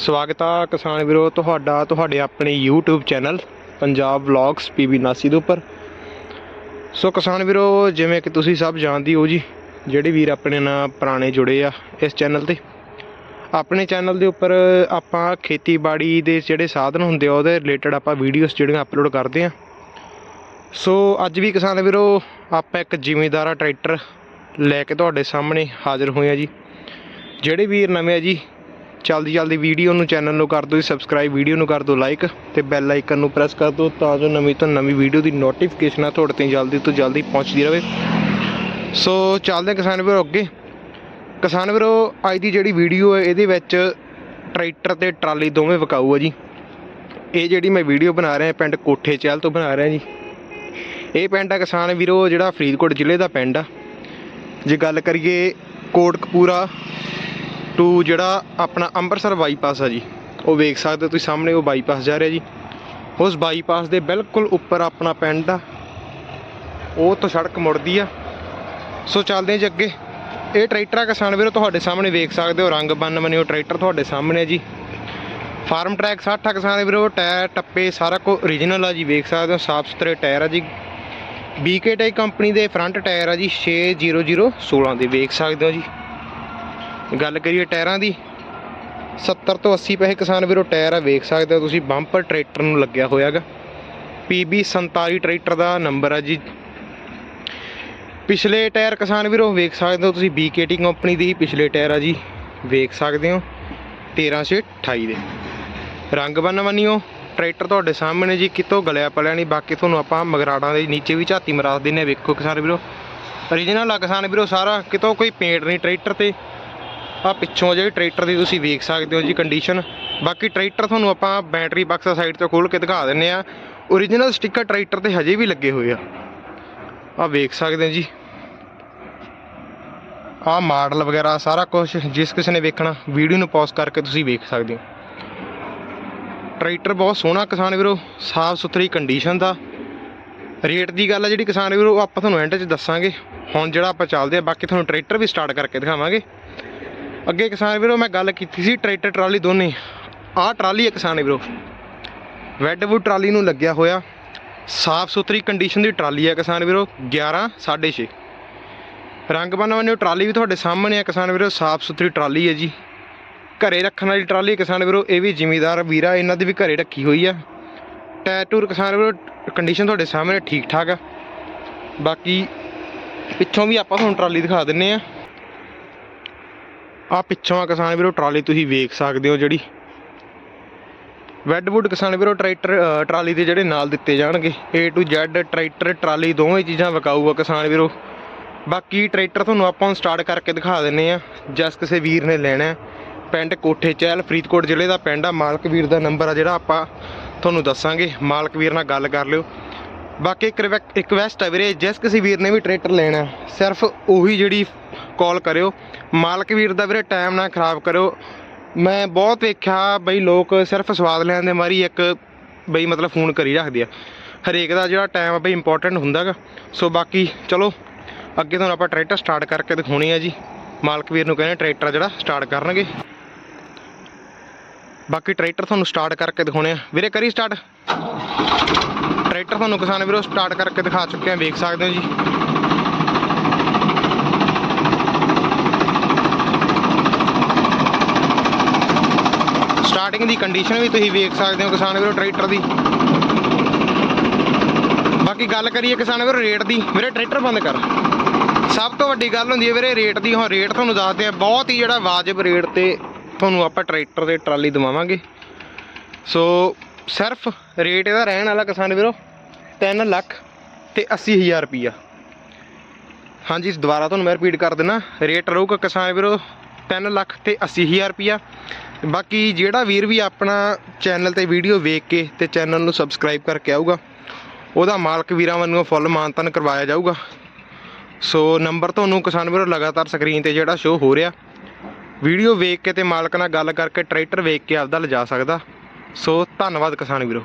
ਸਵਾਗਤ ਆ ਕਿਸਾਨ ਵੀਰੋ, ਤੁਹਾਡਾ, ਤੁਹਾਡੇ ਆਪਣੇ YouTube channel Punjab vlogs PB ਨਾਸੀ ਦੇ ਉੱਪਰ। ਸੋ ਕਿਸਾਨ ਵੀਰੋ, ਜਿਵੇਂ ਕਿ ਤੁਸੀਂ ਸਭ ਜਾਣਦੇ ਹੋ ਜੀ, ਜਿਹੜੇ ਵੀਰ ਆਪਣੇ ਨਾਲ ਪੁਰਾਣੇ ਜੁੜੇ ਆ ਇਸ ਚੈਨਲ ਤੇ। ਆਪਣੇ ਚੈਨਲ ਦੇ ਉੱਪਰ ਆਪਾਂ ਖੇਤੀਬਾੜੀ ਦੇ ਜਿਹੜੇ ਸਾਧਨ ਹੁੰਦੇ ਆ, ਉਹਦੇ ਰਿਲੇਟਡ ਆਪਾਂ ਵੀਡੀਓਜ਼ ਜਿਹੜੀਆਂ ਅਪਲੋਡ ਕਰਦੇ ਆ। ਸੋ ਅੱਜ ਵੀ ਕਿਸਾਨ ਵੀਰੋ, ਆਪਾਂ ਇੱਕ ਜ਼ਿਮੀਂਦਾਰਾ ਟਰੈਕਟਰ ਲੈ ਕੇ ਤੁਹਾਡੇ ਸਾਹਮਣੇ ਹਾਜ਼ਰ ਹੋਏ ਆ ਜੀ। ਜਿਹੜੇ ਵੀਰ ਨਵੇਂ ਆ ਜੀ ਜਲਦੀ ਜਲਦੀ ਵੀਡੀਓ ਨੂੰ ਚੈਨਲ ਨੂੰ ਕਰ ਦਿਓ ਸਬਸਕ੍ਰਾਈਬ ਵੀਡੀਓ ਨੂੰ ਕਰ ਦਿਓ ਲਾਈਕ ਤੇ ਬੈਲ ਆਈਕਨ ਨੂੰ ਪ੍ਰੈਸ ਕਰ ਦਿਓ ਤਾਂ ਜੋ ਨਵੀਂ ਤੋਂ ਨਵੀਂ ਵੀਡੀਓ ਦੀ ਨੋਟੀਫਿਕੇਸ਼ਨ ਆ ਤੁਹਾਡੇ ਤੇ ਜਲਦੀ ਤੋਂ ਜਲਦੀ ਪਹੁੰਚਦੀ ਰਹੇ ਸੋ ਚੱਲਦੇ ਹਾਂ ਕਿਸਾਨ ਵੀਰੋ ਅੱਗੇ। ਕਿਸਾਨ ਵੀਰੋ, ਅੱਜ ਦੀ ਜਿਹੜੀ ਵੀਡੀਓ ਹੈ, ਇਹਦੇ ਵਿੱਚ ਟਰੈਕਟਰ ਤੇ ਟਰਾਲੀ ਦੋਵੇਂ ਵਿਕਾਊ ਆ ਜੀ। ਇਹ ਜਿਹੜੀ ਮੈਂ ਵੀਡੀਓ ਬਣਾ ਰਿਹਾ ਪਿੰਡ ਕੋਠੇ ਚਹਿਲ ਤੋਂ ਬਣਾ ਰਿਹਾ ਜੀ। ਇਹ ਪਿੰਡ ਆ ਕਿਸਾਨ ਵੀਰੋ, ਜਿਹੜਾ ਫਰੀਦਕੋਟ ਜ਼ਿਲ੍ਹੇ ਦਾ ਪਿੰਡ ਆ। ਜੇ ਗੱਲ ਕਰੀਏ ਕੋਟਕਪੂਰਾ ਟੂ ਜਿਹੜਾ ਆਪਣਾ ਅੰਮ੍ਰਿਤਸਰ ਬਾਈਪਾਸ ਆ ਜੀ, ਉਹ ਵੇਖ ਸਕਦੇ ਹੋ ਤੁਸੀਂ ਸਾਹਮਣੇ, ਉਹ ਬਾਈਪਾਸ ਜਾ ਰਿਹਾ ਜੀ। ਉਸ ਬਾਈਪਾਸ ਦੇ ਬਿਲਕੁਲ ਉੱਪਰ ਆਪਣਾ ਪਿੰਡ ਆ। ਉਹ ਤੋਂ ਸੜਕ ਮੁੜਦੀ ਆ। ਸੋ ਚੱਲਦੇ ਜੀ ਅੱਗੇ। ਇਹ ਟਰੈਕਟਰ ਆ ਕਿਸਾਨ ਵੀਰੋ, ਤੁਹਾਡੇ ਸਾਹਮਣੇ ਵੇਖ ਸਕਦੇ ਹੋ, ਰੰਗ ਬੰਨ ਬਣੇ ਉਹ ਟਰੈਕਟਰ ਤੁਹਾਡੇ ਸਾਹਮਣੇ ਆ ਜੀ। ਫਾਰਮ ਟਰੈਕ 60 ਆ ਕਿਸਾਨ ਵੀਰੋ, ਟਾਇਰ, ਟੱਪੇ, ਸਾਰਾ ਕੁਝ ਓਰੀਜਨਲ ਆ ਜੀ, ਵੇਖ ਸਕਦੇ ਹੋ, ਸਾਫ਼ ਸੁਥਰੇ ਟਾਇਰ ਆ ਜੀ। ਬੀਕੇ ਟਾਈ ਕੰਪਨੀ ਦੇ ਫਰੰਟ ਟਾਇਰ ਆ ਜੀ 60016 ਦੇ, ਵੇਖ ਸਕਦੇ ਹੋ ਜੀ। ਗੱਲ ਕਰੀਏ ਟਾਇਰਾਂ ਦੀ 70 ਤੋਂ 80 ਪੈਸੇ ਕਿਸਾਨ ਵੀਰੋ ਟਾਇਰ ਆ, ਵੇਖ ਸਕਦੇ ਹੋ ਤੁਸੀਂ, ਬੰਪਰ ਟਰੈਕਟਰ ਨੂੰ ਲੱਗਿਆ ਹੋਇਆਗਾ PB 47 ਟਰੈਕਟਰ ਦਾ ਨੰਬਰ ਆ ਜੀ। ਪਿਛਲੇ ਟਾਇਰ ਕਿਸਾਨ ਵੀਰੋ, ਵੇਖ ਸਕਦੇ ਹੋ ਤੁਸੀਂ BKT ਕੰਪਨੀ ਦੀ ਹੀ ਪਿਛਲੇ ਟਾਇਰ ਆ ਜੀ, ਵੇਖ ਸਕਦੇ ਹੋ 1328 ਦੇ। ਰੰਗ ਬੰਨ ਬੰਨਿਓ ਟਰੈਕਟਰ ਤੁਹਾਡੇ ਸਾਹਮਣੇ ਜੀ, ਕਿਤੋਂ ਗਲਿਆ ਪਲਿਆ ਨਹੀਂ, ਬਾਕੀ ਤੁਹਾਨੂੰ ਆਪਾਂ ਮਗਰਾੜਾਂ ਦੇ ਨੀਚੇ ਵੀ ਝਾਤੀ ਮਰਾ ਦਿੰਨੇ ਵੇਖੋ ਕਿਸਾਨ ਵੀਰੋ। origignal ਆ ਕਿਸਾਨ ਵੀਰੋ, ਸਾਰਾ, ਕਿਤੋਂ ਕੋਈ ਪੇਂਟ ਨਹੀਂ, ਟਰੈਕਟਰ ਤੇ। ਆ ਪਿੱਛੋਂ ਜਿਹੜੀ ਟਰੈਕਟਰ ਦੀ ਤੁਸੀਂ ਵੇਖ ਸਕਦੇ ਹੋ ਜੀ ਕੰਡੀਸ਼ਨ ਬਾਕੀ ਟਰੈਕਟਰ ਤੁਹਾਨੂੰ ਆਪਾਂ ਬੈਟਰੀ ਬਕਸ ਸਾਈਡ ਤੋਂ ਖੋਲ ਕੇ ਦਿਖਾ ਦਿੰਨੇ ਆ। Origignal ਸਟicker ਟਰੈਕਟਰ ਤੇ ਹਜੇ ਵੀ ਲੱਗੇ ਹੋਏ ਆ। ਆ ਵੇਖ ਸਕਦੇ ਹੋ ਜੀ। ਆ ਮਾਡਲ ਵਗੈਰਾ ਸਾਰਾ ਕੁਝ ਜਿਸ ਕਿਸੇ ਨੇ ਵੇਖਣਾ ਵੀਡੀਓ ਨੂੰ ਪੌਜ਼ ਕਰਕੇ ਤੁਸੀਂ ਵੇਖ ਸਕਦੇ ਹੋ। ਟਰੈਕਟਰ ਬਹੁਤ ਸੋਹਣਾ ਕਿਸਾਨ ਵੀਰੋ, ਸਾਫ਼ ਸੁਥਰੀ ਕੰਡੀਸ਼ਨ ਦਾ। ਰੇਟ ਦੀ ਗੱਲ ਆ ਜਿਹੜੀ ਕਿਸਾਨ ਵੀਰੋ ਆਪਾਂ ਤੁਹਾਨੂੰ ਐਂਡ 'ਚ ਦੱਸਾਂਗੇ। ਹੁਣ ਜਿਹੜਾ ਆਪਾਂ ਚੱਲਦੇ ਆ, ਬਾਕੀ ਤੁਹਾਨੂੰ ਟਰੈਕਟਰ ਵੀ ਸਟਾਰਟ ਕਰਕੇ ਦਿਖਾਵਾਂਗੇ। ਅੱਗੇ ਕਿਸਾਨ ਵੀਰੋ, ਮੈਂ ਗੱਲ ਕੀਤੀ ਸੀ ਟਰੈਕਟਰ ਟਰਾਲੀ ਦੋਨੇ। ਆਹ ਟਰਾਲੀ ਹੈ ਕਿਸਾਨ ਵੀਰੋ। ਵੈਡਵੁੱਡ ਟਰਾਲੀ ਨੂੰ ਲੱਗਿਆ ਹੋਇਆ। ਸਾਫ਼ ਸੁਥਰੀ ਕੰਡੀਸ਼ਨ ਦੀ ਟਰਾਲੀ ਹੈ ਕਿਸਾਨ ਵੀਰੋ 11 6.5 ਰੰਗ ਬੰਨ ਬੰਨਵਾਨੇ ਟਰਾਲੀ ਵੀ ਤੁਹਾਡੇ ਸਾਹਮਣੇ ਆ ਕਿਸਾਨ ਵੀਰੋ, ਸਾਫ਼ ਸੁਥਰੀ ਟਰਾਲੀ ਹੈ ਜੀ। ਘਰੇ ਰੱਖਣ ਵਾਲੀ ਟਰਾਲੀ ਕਿਸਾਨ ਵੀਰੋ, ਇਹ ਵੀ ਜ਼ਿਮੀਦਾਰ ਵੀਰਾ, ਇਹਨਾਂ ਦੀ ਵੀ ਘਰੇ ਰੱਖੀ ਹੋਈ ਆ ਟਾਇਰ ਟੂਰ ਕਿਸਾਨ ਵੀਰੋ ਕੰਡੀਸ਼ਨ ਤੁਹਾਡੇ ਸਾਹਮਣੇ ਠੀਕ ਠਾਕ ਆ। ਬਾਕੀ ਪਿੱਛੋਂ ਵੀ ਆਪਾਂ ਤੁਹਾਨੂੰ ਟਰਾਲੀ ਦਿਖਾ ਦਿੰਨੇ ਆ। ਆ ਪਿੱਛੋਂ ਆ ਕਿਸਾਨ ਵੀਰੋ, ਟਰਾਲੀ ਤੁਸੀਂ ਵੇਖ ਸਕਦੇ ਹੋ ਜਿਹੜੀ। ਵੈਡਵੁੱਡ ਕਿਸਾਨ ਵੀਰੋ, ਟਰੈਕਟਰ ਟਰਾਲੀ ਦੇ ਜਿਹੜੇ ਨਾਲ ਦਿੱਤੇ ਜਾਣਗੇ। A to Z tractor, trolley ਦੋਵੇਂ ਚੀਜ਼ਾਂ ਵਿਕਾਊ ਆ ਕਿਸਾਨ ਵੀਰੋ। ਬਾਕੀ ਟਰੈਕਟਰ ਤੁਹਾਨੂੰ ਆਪਾਂ ਸਟਾਰਟ ਕਰਕੇ ਦਿਖਾ ਦਿੰਨੇ ਆ। ਜਸ ਕਿਸੇ ਵੀਰ ਨੇ ਲੈਣਾ ਪਿੰਡ ਕੋਠੇ ਚਹਿਲ, ਫਰੀਦਕੋਟ ਜ਼ਿਲ੍ਹੇ ਦਾ ਪਿੰਡ ਆ। ਮਾਲਕ ਵੀਰ ਦਾ ਨੰਬਰ ਆ ਜਿਹੜਾ ਆਪਾਂ ਤੁਹਾਨੂੰ ਦੱਸਾਂਗੇ। ਮਾਲਕ ਵੀਰ ਨਾਲ ਗੱਲ ਕਰ ਲਿਓ। ਬਾਕੀ ਇੱਕ ਰਿਵੈਕ- ਰਿਕਵੈਸਟ ਹੈ ਵੀਰੇ, ਜਿਸ ਕਿਸੇ ਵੀਰ ਨੇ ਵੀ ਟਰੈਕਟਰ ਲੈਣਾ ਸਿਰਫ ਉਹੀ ਜਿਹੜੀ ਕਾਲ ਕਰਿਓ। ਮਾਲਕ ਵੀਰ ਦਾ ਵੀਰੇ ਟਾਈਮ ਨਾ ਖਰਾਬ ਕਰਿਓ। ਮੈਂ ਬਹੁਤ ਵੇਖਿਆ ਬਈ ਲੋਕ ਸਿਰਫ ਸਵਾਦ ਲੈਣ ਦੇ ਮਾਰੀ ਇੱਕ ਬਈ ਮਤਲਬ ਫੋਨ ਕਰੀ ਰੱਖਦੇ ਆ। ਹਰੇਕ ਦਾ ਜਿਹੜਾ ਟਾਈਮ ਆ ਬਈ ਇੰਪੋਰਟੈਂਟ ਹੁੰਦਾਗਾ ਸੋ ਬਾਕੀ ਚਲੋ, ਅੱਗੇ ਤੁਹਾਨੂੰ ਆਪਾਂ ਟਰੈਕਟਰ ਸਟਾਰਟ ਕਰਕੇ ਦਿਖਾਉਣੇ ਆ ਜੀ। ਮਾਲਕ ਵੀਰ ਨੂੰ ਕਹਿੰਦੇ ਟਰੈਕਟਰ ਜਿਹੜਾ ਸਟਾਰਟ ਕਰਨਗੇ। ਬਾਕੀ ਟਰੈਕਟਰ ਤੁਹਾਨੂੰ ਸਟਾਰਟ ਕਰਕੇ ਦਿਖਾਉਣੇ ਆ। ਵੀਰੇ, ਕਰੀ ਸਟਾਰਟ? ਟਰੈਕਟਰ ਤੁਹਾਨੂੰ ਕਿਸਾਨ ਵੀਰੋ ਸਟਾਰਟ ਕਰਕੇ ਦਿਖਾ ਚੁੱਕੇ ਆ, ਵੇਖ ਸਕਦੇ ਹੋ ਜੀ। ਸਟਾਰਟਿੰਗ ਦੀ ਕੰਡੀਸ਼ਨ ਵੀ ਤੁਸੀਂ ਵੇਖ ਸਕਦੇ ਹੋ ਕਿਸਾਨ ਵੀਰੋ ਟਰੈਕਟਰ ਦੀ। ਬਾਕੀ ਗੱਲ ਕਰੀਏ ਕਿਸਾਨ ਵੀਰੋ ਰੇਟ ਦੀ। ਵੀਰੇ, ਟਰੈਕਟਰ ਬੰਦ ਕਰ। ਸਭ ਤੋਂ ਵੱਡੀ ਗੱਲ ਹੁੰਦੀ ਹੈ ਵੀਰੇ, ਰੇਟ ਦੀ। ਹੁਣ ਰੇਟ ਤੁਹਾਨੂੰ ਦੱਸਦੇ ਆ, ਬਹੁਤ ਹੀ ਜਿਹੜਾ ਵਾਜਬ ਰੇਟ ਤੇ ਤੁਹਾਨੂੰ ਆਪਾਂ ਟਰੈਕਟਰ ਤੇ ਟਰਾਲੀ ਦਵਾਵਾਂਗੇ। ਸੋ ਸਿਰਫ ਰੇਟ ਇਹਦਾ ਰਹਿਣ ਵਾਲਾ ਕਿਸਾਨ ਵੀਰੋ 3 ਲੱਖ ਤੇ 80000 ਰੁਪਈਆ। ਹਾਂਜੀ ਦੁਬਾਰਾ ਤੁਹਾਨੂੰ ਮੈਂ ਰਿਪੀਟ ਕਰ ਦਿੰਦਾ ਰੇਟ ਰਹੂਗਾ ਕਿਸਾਨ ਵੀਰੋ 3 ਲੱਖ ਤੇ 80000 ਰੁਪਈਆ। ਬਾਕੀ ਜਿਹੜਾ ਵੀਰ ਵੀ ਆਪਣਾ ਚੈਨਲ ਤੇ ਵੀਡੀਓ ਵੇਖ ਕੇ ਤੇ ਚੈਨਲ ਨੂੰ ਸਬਸਕ੍ਰਾਈਬ ਕਰਕੇ ਆਊਗਾ, ਉਹਦਾ ਮਾਲਕ ਵੀਰਾਂ ਵੱਲੋਂ ਫੁੱਲ ਮਾਨਤਨ ਕਰਵਾਇਆ ਜਾਊਗਾ। ਸੋ ਨੰਬਰ ਤੁਹਾਨੂੰ ਕਿਸਾਨ ਵੀਰੋ ਲਗਾਤਾਰ ਸਕਰੀਨ ਤੇ ਜਿਹੜਾ ਸ਼ੋ ਹੋ ਰਿਹਾ। ਵੀਡੀਓ ਵੇਖ ਕੇ ਤੇ ਮਾਲਕ ਨਾਲ ਗੱਲ ਕਰਕੇ ਟਰੈਕਟਰ ਵੇਖ ਕੇ ਆਪਦਾ ਲਿਜਾ ਸਕਦਾ। ਸੋ ਧੰਨਵਾਦ ਕਿਸਾਨ ਵੀਰੋ।